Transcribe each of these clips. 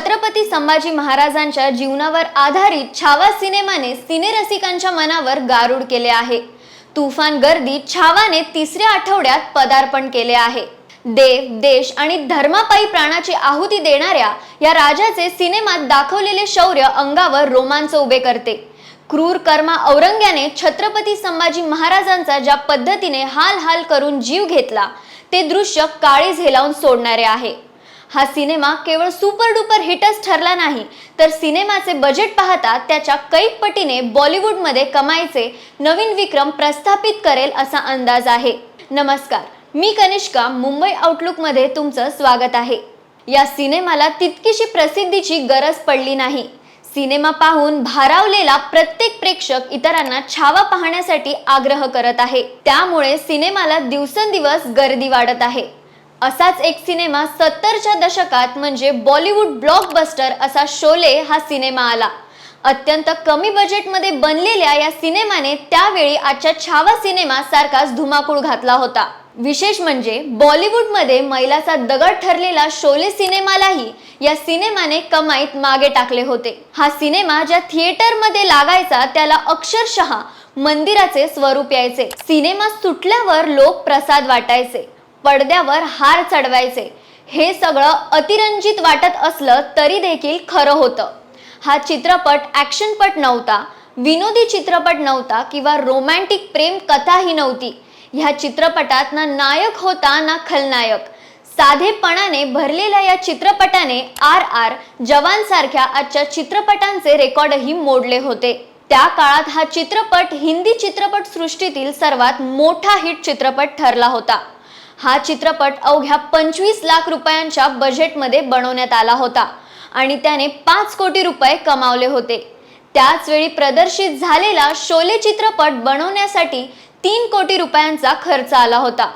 छत्रपती संभाजी महाराजांच्या जीवनावर आधारित छावा सिनेमाने सिनेरसिकांच्या मनावर गारूड केले आहे. तुफान गर्दी छावाने तिसऱ्या आठवड्यात पदार्पण केले आहे. देव देश आणि धर्मापायी प्राणाची आहुती देणाऱ्या या राजाचे सिनेमात दाखवलेले शौर्य अंगावर रोमांच उभे करते. क्रूर कर्मा औरंग्याने छत्रपती संभाजी महाराजांचा ज्या पद्धतीने हाल हाल करून जीव घेतला ते दृश्य काळी झेलावून सोडणारे आहे. हा सिनेमा केवळ सुपर डुपर हिटच ठरला नाही तर सिनेमाचे बजेट पाहता त्याच्या कैक पटीने बॉलिवूडमध्ये कमाईचे नवीन विक्रम प्रस्थापित करेल असा अंदाज आहे. नमस्कार मी कनिष्का मुंबई आउटलुकमध्ये तुमचं स्वागत आहे. या सिनेमाला तितकीशी प्रसिद्धीची गरज पडली नाही. सिनेमा पाहून भारावलेला प्रत्येक प्रेक्षक इतरांना छावा पाहण्यासाठी आग्रह करत आहे. त्यामुळे सिनेमाला दिवसेंदिवस गर्दी वाढत आहे. असाच एक सिनेमा सत्तरच्या दशकात म्हणजे बॉलिवूड ब्लॉकबस्टर असा शोले हा सिनेमा आला. अत्यंत कमी बजेटमध्ये बनलेल्या या सिनेमाने त्यावेळी आजच्या छावा सिनेमा सारखाच धुमाकूळ घातला होता. विशेष म्हणजे बॉलिवूडमध्ये मैलाचा दगड ठरलेला शोले सिनेमालाही या सिनेमाने कमाईत मागे टाकले होते. हा सिनेमा ज्या थिएटरमध्ये लागायचा त्याला अक्षरशः मंदिराचे स्वरूप यायचे. सिनेमा सुटल्यावर लोक प्रसाद वाटायचे. पडद्यावर हार चढवायचे. हे सगळं अतिरंजित वाटत असलं तरी देखील खरं होतं. हा चित्रपट ॲक्शनपट नव्हता विनोदी चित्रपट नव्हता किंवा रोमॅन्टिक प्रेम कथाही नव्हती. ह्या चित्रपटात ना नायक होता ना खलनायक. साधेपणाने भरलेल्या या चित्रपटाने आर आर जवानसारख्या आजच्या चित्रपटांचे रेकॉर्डही मोडले होते. त्या काळात हा चित्रपट हिंदी चित्रपटसृष्टीतील सर्वात मोठा हिट चित्रपट ठरला होता. हा चित्रपट अवघ्या पंचवीस लाख रुपयांच्या बजेटमध्ये बनवण्यात आला होता. आणि त्याने पाच कोटी रुपये कमावले होते. त्याच वेळी प्रदर्शित झालेला शोले चित्रपट बनवण्यासाठी तीन कोटी रुपयांचा खर्च आला होता.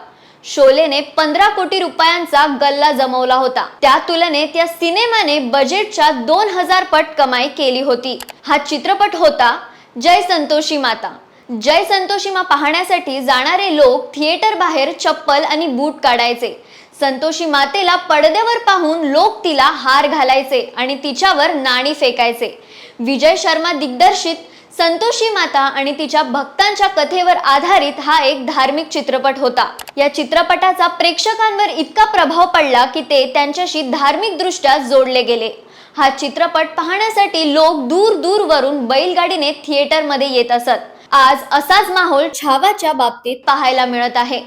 शोलेने पंधरा कोटी रुपयांचा गल्ला जमवला होता. त्या तुलनेत या सिनेमाने बजेटच्या दोन हजार पट कमाई केली होती. हा चित्रपट होता जय संतोषी माता. जय संतोषीमा पाहण्यासाठी जाणारे लोक थिएटर बाहेर चप्पल आणि बूट काढायचे. संतोषी मातेला पडद्यावर पाहून लोक तिला हार घालायचे आणि तिच्यावर नाणी फेकायचे. विजय शर्मा दिग्दर्शित संतोषी माता आणि तिच्या भक्तांच्या कथेवर आधारित हा एक धार्मिक चित्रपट होता. या चित्रपटाचा प्रेक्षकांवर इतका प्रभाव पडला की ते त्यांच्याशी धार्मिक दृष्ट्या जोडले गेले. हा चित्रपट पाहण्यासाठी लोक दूर दूरवरून बैलगाडीने थिएटरमध्ये येत असत. आज असाच माहोल छावाच्या बाबतीत पाहायला मिळत आहे.